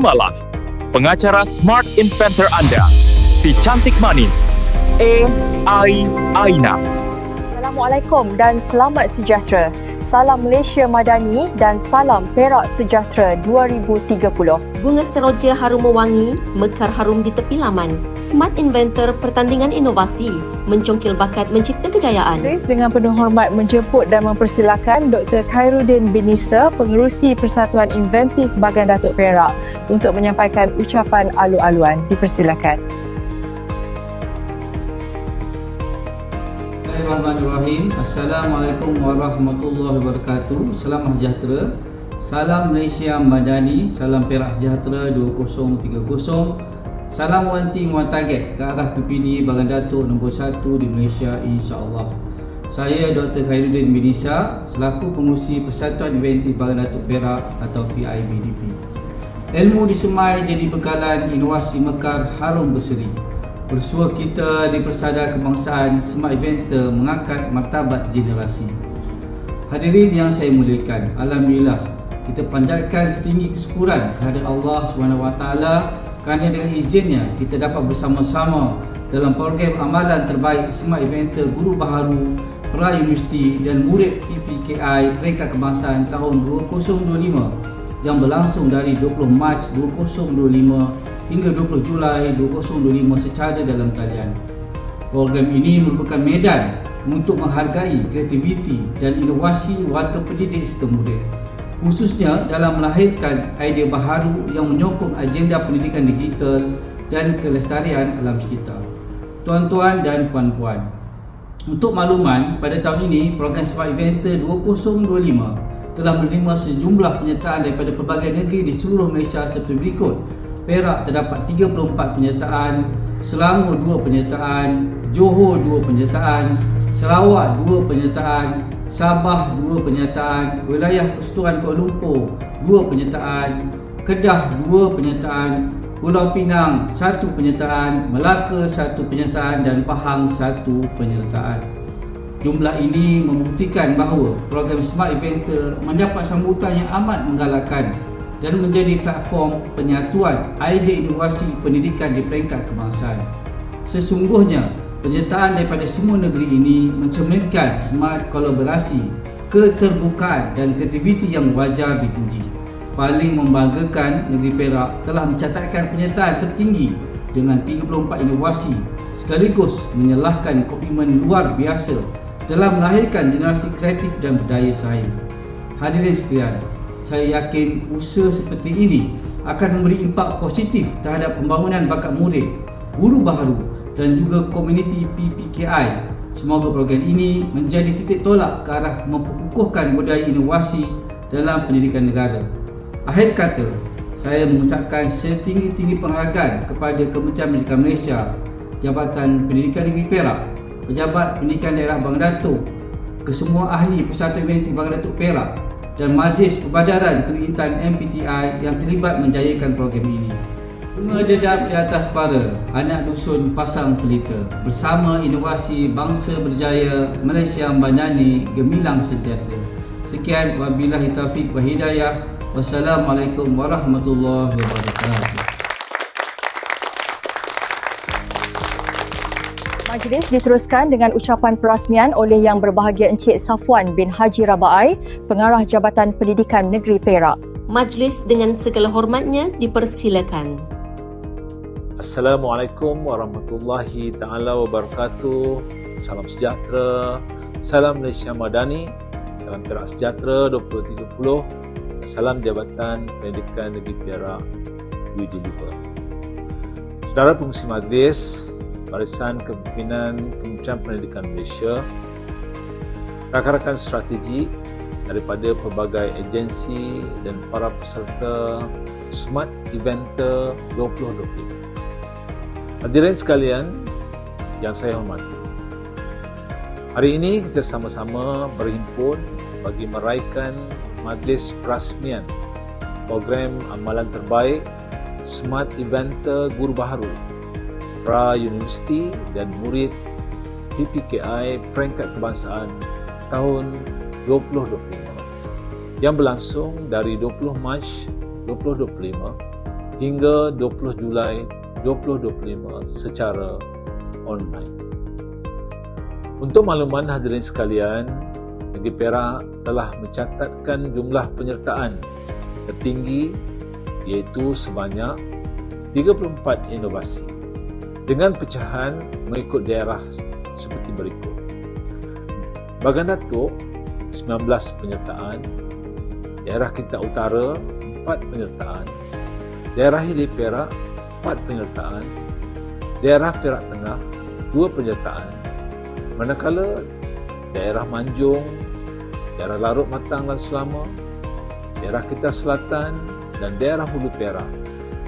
Terimalah pengacara Smart Inventor anda, si cantik manis, AI Aina. Assalamualaikum dan selamat sejahtera. Salam Malaysia Madani dan salam Perak Sejahtera 2030. Bunga seroja harum mewangi, mekar harum di tepi laman. Smart Inventor Pertandingan Inovasi mencongkil bakat mencipta kejayaan. Grace dengan penuh hormat menjemput dan mempersilakan Dr. Khairuddin Binisa, Pengerusi Persatuan Inventif Bagan Datuk Perak untuk menyampaikan ucapan alu-aluan. Dipersilakan. Bismillahirrahmanirrahim. Assalamualaikum warahmatullahi wabarakatuh. Salam sejahtera. Salam Malaysia Madani. Salam Perak Sejahtera 2030. Salam wanti muat target ke arah PPD Bagan Datuk nombor 1 di Malaysia insya-Allah. Saya Dr. Khairuddin Binisa selaku pengurusi Persatuan Inventif Bagan Datuk Perak atau PIBDP. Ilmu disemai jadi bekalan inovasi mekar harum berseri. Bersua kita di Persada Kebangsaan Smart Inventor mengangkat martabat generasi. Hadirin yang saya muliakan, Alhamdulillah kita panjatkan setinggi kesyukuran kehadrat Allah SWT kerana dengan izinnya kita dapat bersama-sama dalam program amalan terbaik Smart Inventor Guru Baharu Pra Universiti dan murid PPKI Peringkat Kebangsaan tahun 2025 yang berlangsung dari 20 Mac 2025 hingga 20 Julai 2025 secara dalam talian. Program ini merupakan medan untuk menghargai kreativiti dan inovasi warga pendidik murid khususnya dalam melahirkan idea baharu yang menyokong agenda pendidikan digital dan kelestarian alam sekitar. Tuan-tuan dan puan-puan, untuk makluman, pada tahun ini program Smart Inventor 2025 telah menerima sejumlah penyertaan daripada pelbagai negeri di seluruh Malaysia seperti berikut. Perak terdapat 34 penyertaan, Selangor 2 penyertaan, Johor 2 penyertaan, Sarawak 2 penyertaan, Sabah 2 penyertaan, Wilayah Persekutuan Kuala Lumpur 2 penyertaan, Kedah 2 penyertaan, Pulau Pinang 1 penyertaan, Melaka 1 penyertaan dan Pahang 1 penyertaan. Jumlah ini membuktikan bahawa program Smart Inventor mendapat sambutan yang amat menggalakkan dan menjadi platform penyatuan idea inovasi pendidikan di peringkat kebangsaan. Sesungguhnya, Penyertaan daripada semua negeri ini mencerminkan smart kolaborasi, keterbukaan dan kreativiti yang wajar dipuji. Paling membanggakan negeri Perak telah mencatatkan penyertaan tertinggi dengan 34 inovasi sekaligus menyalahkan komitmen luar biasa dalam melahirkan generasi kreatif dan berdaya saing. Hadirin sekalian, saya yakin usaha seperti ini akan memberi impak positif terhadap pembangunan bakat murid, guru baharu dan juga komuniti PPKI. Semoga program ini menjadi titik tolak ke arah memperkukuhkan budaya inovasi dalam pendidikan negara. Akhir kata, saya mengucapkan setinggi-tinggi penghargaan kepada Kementerian Pendidikan Malaysia, Jabatan Pendidikan Negeri Perak, Pejabat Pendidikan Daerah Bang Datuk, kesemua ahli Persatuan Inventif Bang Datuk Perak dan Majlis Perbadaran Terintan MPTI yang terlibat menjayakan program ini. Bunga dedap di atas para, anak dusun pasang pelita. Bersama inovasi bangsa berjaya, Malaysia Bandani gemilang sentiasa. Sekian, wabillahi taufiq wa hidayah. Wassalamualaikum warahmatullahi wabarakatuh. Majlis diteruskan dengan ucapan perasmian oleh Yang Berbahagia Encik Safwan bin Haji Rabaai, Pengarah Jabatan Pendidikan Negeri Perak. Majlis dengan segala hormatnya dipersilakan. Assalamualaikum warahmatullahi taala wabarakatuh. Salam sejahtera. Salam Malaysia Madani. Salam Perak Sejahtera 2030. Salam Jabatan Pendidikan Negeri Perak. Saudara Pengurusi Majlis, Barisan Kepimpinan Kementerian Pendidikan Malaysia, rakan-rakan strategi daripada pelbagai agensi dan para peserta Smart Eventer 2020. Hadirin sekalian yang saya hormati. Hari ini kita sama-sama berhimpun bagi meraihkan majlis perasmian program amalan terbaik Smart Eventer Guru Baharu Pra Universiti dan murid PPKI Peringkat Kebangsaan tahun 2025 yang berlangsung dari 20 Mac 2025 hingga 20 Julai 2025 secara online. Untuk makluman hadirin sekalian, Negeri Perak telah mencatatkan jumlah penyertaan tertinggi iaitu sebanyak 34 inovasi dengan pecahan mengikut daerah seperti berikut. Bagan Datuk 19 penyertaan, daerah Kinta Utara 4 penyertaan, daerah Hilir Perak 4 penyertaan, daerah Perak Tengah 2 penyertaan, manakala daerah Manjung, daerah Larut Matang dan Selama, daerah Kita Selatan dan daerah Hulu Perak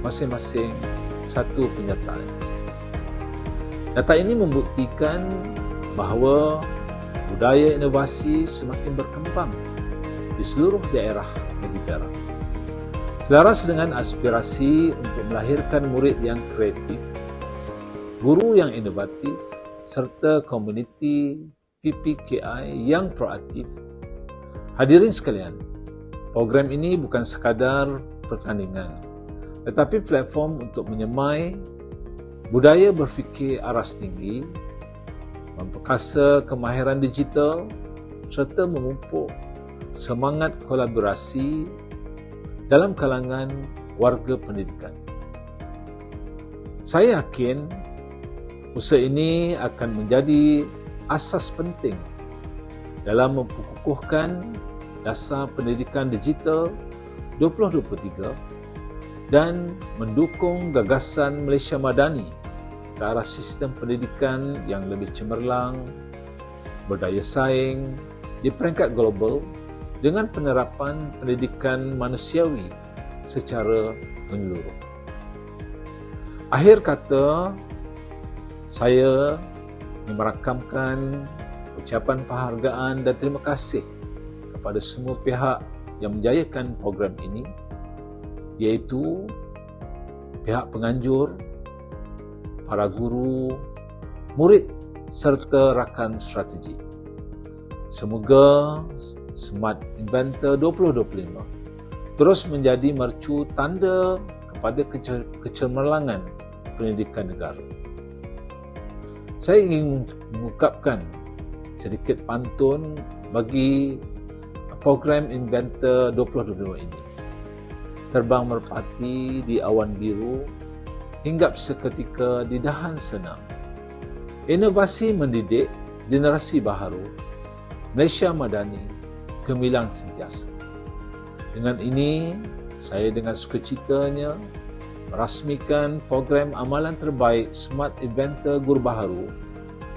masing-masing satu penyertaan. Data ini membuktikan bahawa budaya inovasi semakin berkembang di seluruh daerah Perak. Selaras dengan aspirasi untuk melahirkan murid yang kreatif, guru yang inovatif serta komuniti PPKI yang proaktif. Hadirin sekalian, program ini bukan sekadar pertandingan, tetapi platform untuk menyemai budaya berfikir aras tinggi, memperkasa kemahiran digital serta memupuk semangat kolaborasi dalam kalangan warga pendidikan. Saya yakin usaha ini akan menjadi asas penting dalam memperkukuhkan dasar pendidikan digital 2023 dan mendukung gagasan Malaysia Madani ke arah sistem pendidikan yang lebih cemerlang, berdaya saing di peringkat global dengan penerapan pendidikan manusiawi secara menyeluruh. Akhir kata, saya merakamkan ucapan penghargaan dan terima kasih kepada semua pihak yang menjayakan program ini iaitu pihak penganjur, para guru, murid serta rakan strategi. Semoga Smart Inventor 2025 terus menjadi mercu tanda kepada kecemerlangan pendidikan negara. Saya ingin mengucapkan sedikit pantun bagi program Inventor 2022 ini. Terbang merpati di awan biru, hinggap seketika di dahan senang. Inovasi mendidik generasi baharu, Malaysia Madani, gemilang sentiasa. Dengan ini, saya dengan sukacitanya merasmikan program amalan terbaik Smart Inventor Guru Baharu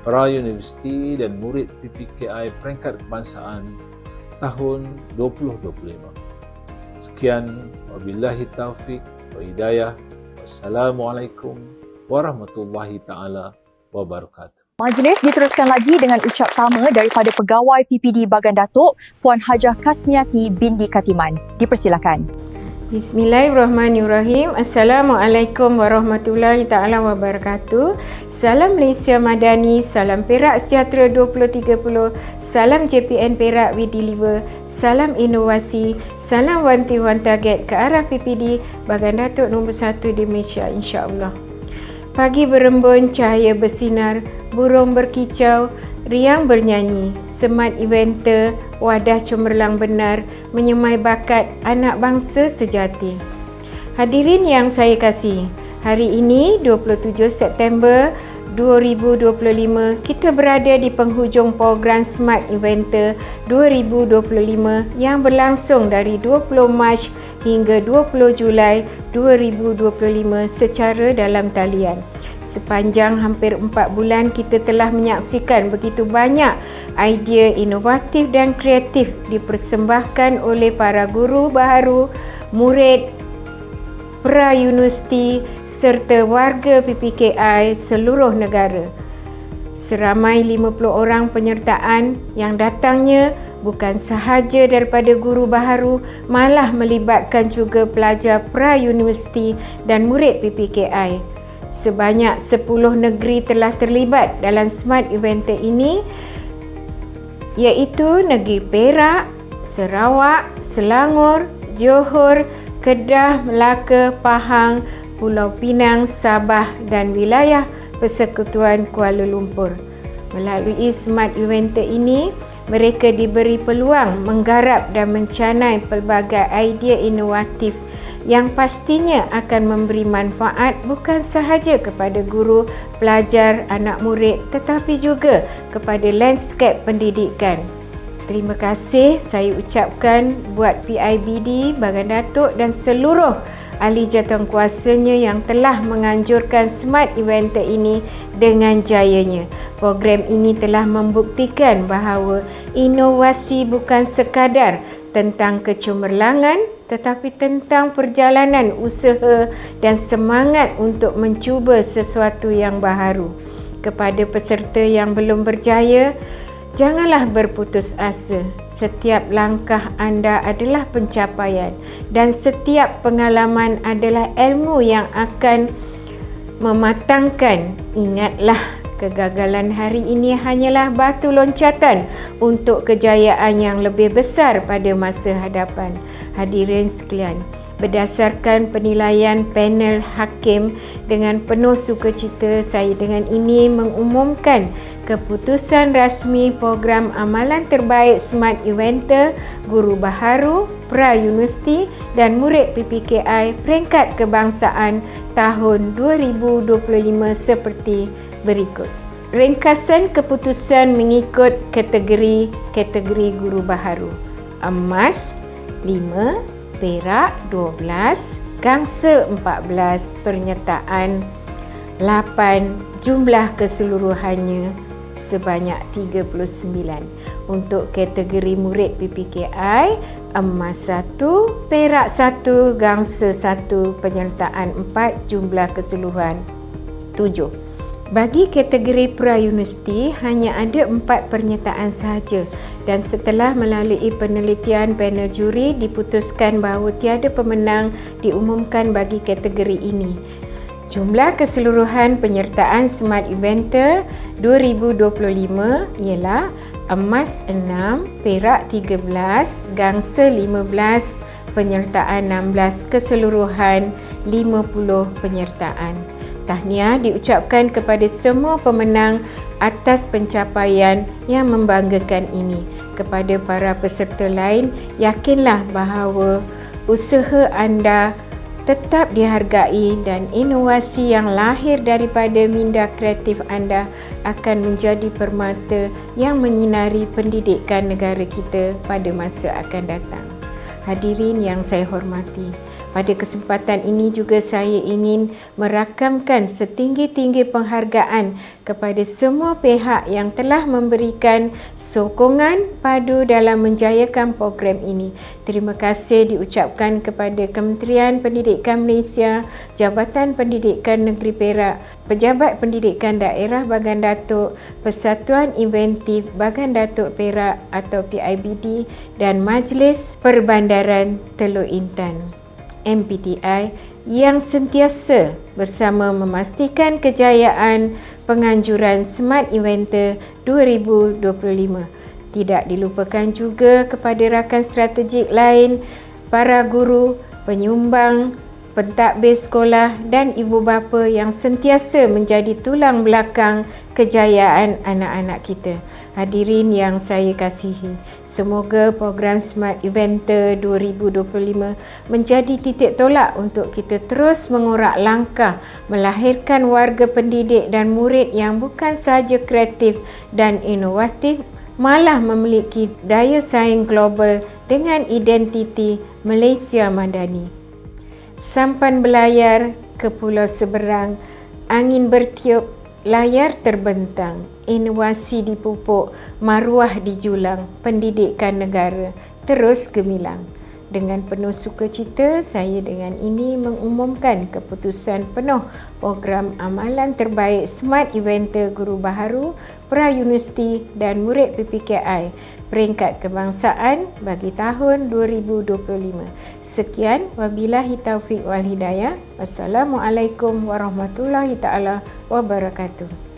para universiti dan murid PPKI peringkat kebangsaan tahun 2025. Sekian, wabillahi taufik wa hidayah. Wassalamualaikum warahmatullahi taala wabarakatuh. Majlis diteruskan lagi dengan ucap tama daripada Pegawai PPD Bagan Datuk, Puan Hajah Kasmiati binti Katiman. Dipersilakan. Bismillahirrahmanirrahim. Assalamualaikum warahmatullahi taala wabarakatuh. Salam Malaysia Madani, salam Perak Sejahtera 2030, salam JPN Perak We Deliver, salam inovasi, salam wanti-wan target ke arah PPD Bagan Datuk nombor 1 di Malaysia insya-Allah. Pagi berembun, cahaya bersinar, burung berkicau, riang bernyanyi, smart eventer, wadah cemerlang benar, menyemai bakat anak bangsa sejati. Hadirin yang saya kasih, hari ini 27 September 2025 kita berada di penghujung program Smart Eventer 2025 yang berlangsung dari 20 Mac hingga 20 Julai 2025 secara dalam talian. Sepanjang hampir 4 bulan kita telah menyaksikan begitu banyak idea inovatif dan kreatif dipersembahkan oleh para guru baharu, murid, pra-universiti serta warga PPKI seluruh negara. Seramai 50 orang penyertaan yang datangnya bukan sahaja daripada guru baharu malah melibatkan juga pelajar pra-universiti dan murid PPKI. Sebanyak 10 negeri telah terlibat dalam Smart Event ini iaitu negeri Perak, Sarawak, Selangor, Johor, Kedah, Melaka, Pahang, Pulau Pinang, Sabah dan wilayah Persekutuan Kuala Lumpur. Melalui Smart Eventer ini, mereka diberi peluang menggarap dan mencanai pelbagai idea inovatif yang pastinya akan memberi manfaat bukan sahaja kepada guru, pelajar, anak murid tetapi juga kepada landscape pendidikan. Terima kasih saya ucapkan buat PIBD, Bagan Datuk dan seluruh ahli jawatankuasanya yang telah menganjurkan Smart Eventer ini dengan jayanya. Program ini telah membuktikan bahawa inovasi bukan sekadar tentang kecemerlangan tetapi tentang perjalanan usaha dan semangat untuk mencuba sesuatu yang baharu. Kepada peserta yang belum berjaya, Janganlah berputus asa. Setiap langkah anda adalah pencapaian dan setiap pengalaman adalah ilmu yang akan mematangkan. Ingatlah, kegagalan hari ini hanyalah batu loncatan untuk kejayaan yang lebih besar pada masa hadapan. Hadirin sekalian, berdasarkan penilaian panel hakim dengan penuh sukacita saya dengan ini mengumumkan keputusan rasmi program amalan terbaik Smart Eventer Guru Baharu Pra Universiti dan murid PPKI peringkat kebangsaan tahun 2025 seperti berikut. Ringkasan keputusan mengikut kategori-kategori guru baharu. Emas 5 Perak 12, Gangsa 14, Penyertaan 8, jumlah keseluruhannya sebanyak 39. Untuk kategori murid PPKI, emas 1, perak 1, gangsa 1, penyertaan 4, jumlah keseluruhan 7. Bagi kategori pra-universiti, hanya ada empat pernyataan sahaja dan setelah melalui penelitian panel juri diputuskan bahawa tiada pemenang diumumkan bagi kategori ini. Jumlah keseluruhan penyertaan Smart Eventer 2025 ialah emas 6, perak 13, gangsa 15, penyertaan 16, keseluruhan 50 penyertaan. Tahniah diucapkan kepada semua pemenang atas pencapaian yang membanggakan ini. Kepada para peserta lain, yakinlah bahawa usaha anda tetap dihargai dan inovasi yang lahir daripada minda kreatif anda akan menjadi permata yang menyinari pendidikan negara kita pada masa akan datang. Hadirin yang saya hormati, pada kesempatan ini juga saya ingin merakamkan setinggi-tinggi penghargaan kepada semua pihak yang telah memberikan sokongan padu dalam menjayakan program ini. Terima kasih diucapkan kepada Kementerian Pendidikan Malaysia, Jabatan Pendidikan Negeri Perak, Pejabat Pendidikan Daerah Bagan Datuk, Persatuan Inventif Bagan Datuk Perak atau PIBD dan Majlis Perbandaran Teluk Intan. MPTI yang sentiasa bersama memastikan kejayaan penganjuran Smart Eventer 2025. Tidak dilupakan juga kepada rakan strategik lain, para guru, penyumbang, pentadbir sekolah dan ibu bapa yang sentiasa menjadi tulang belakang kejayaan anak-anak kita. Hadirin yang saya kasihi, semoga program Smart Eventer 2025 menjadi titik tolak untuk kita terus mengorak langkah melahirkan warga pendidik dan murid yang bukan sahaja kreatif dan inovatif, malah memiliki daya saing global dengan identiti Malaysia Madani. Sampan belayar ke pulau seberang, angin bertiup layar terbentang, inovasi dipupuk, maruah dijulang, pendidikan negara terus gemilang. Dengan penuh sukacita, saya dengan ini mengumumkan keputusan penuh program amalan terbaik Smart Eventer Guru Baharu, Pra Universiti dan murid PPKI peringkat kebangsaan bagi tahun 2025. Sekian wabillahi taufik wal hidayah. Wassalamualaikum warahmatullahi taala wabarakatuh.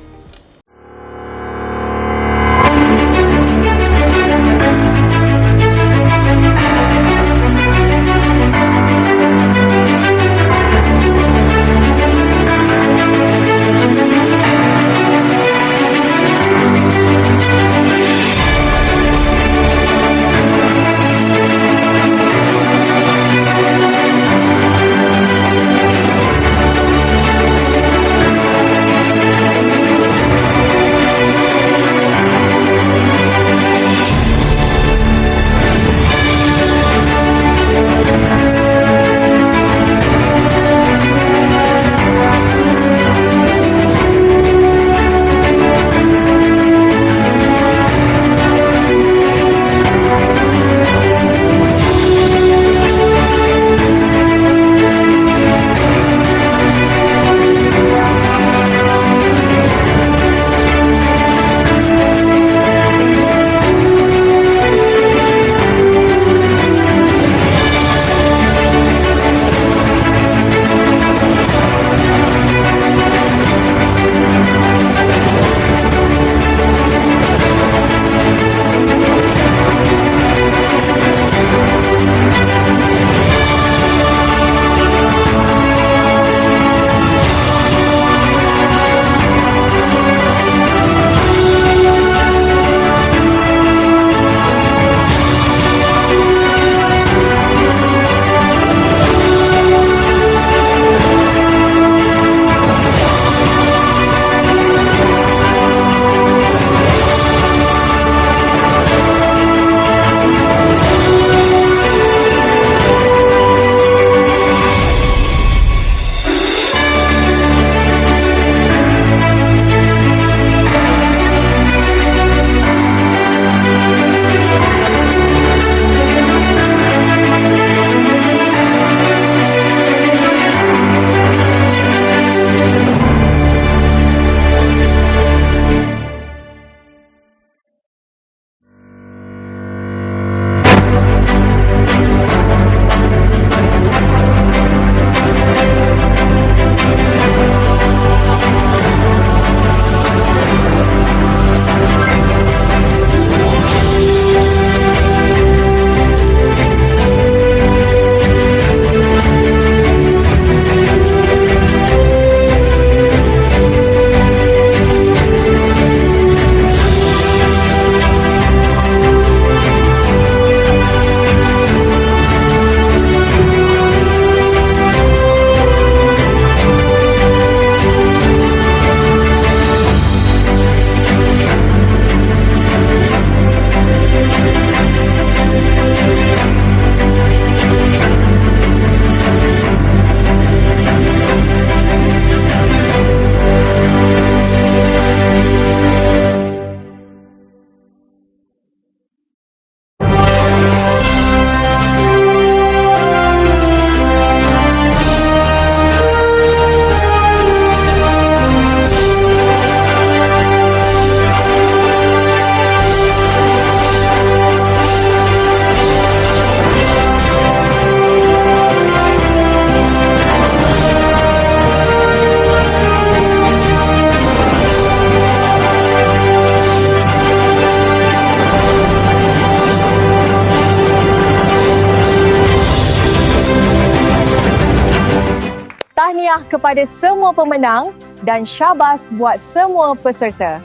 Kepada semua pemenang dan syabas buat semua peserta.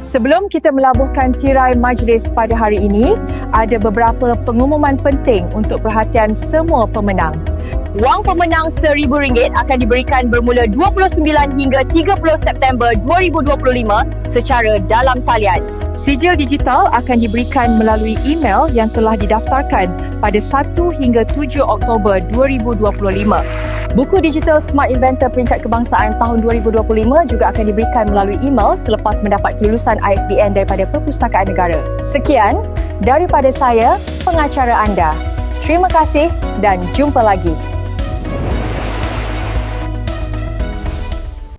Sebelum kita melabuhkan tirai majlis pada hari ini, ada beberapa pengumuman penting untuk perhatian semua pemenang. Wang pemenang RM1,000 akan diberikan bermula 29 hingga 30 September 2025 secara dalam talian. Sijil digital akan diberikan melalui email yang telah didaftarkan pada 1 hingga 7 Oktober 2025. Buku digital Smart Inventor peringkat kebangsaan tahun 2025 juga akan diberikan melalui email selepas mendapat kelulusan ISBN daripada Perpustakaan Negara. Sekian daripada saya, pengacara anda. Terima kasih dan jumpa lagi.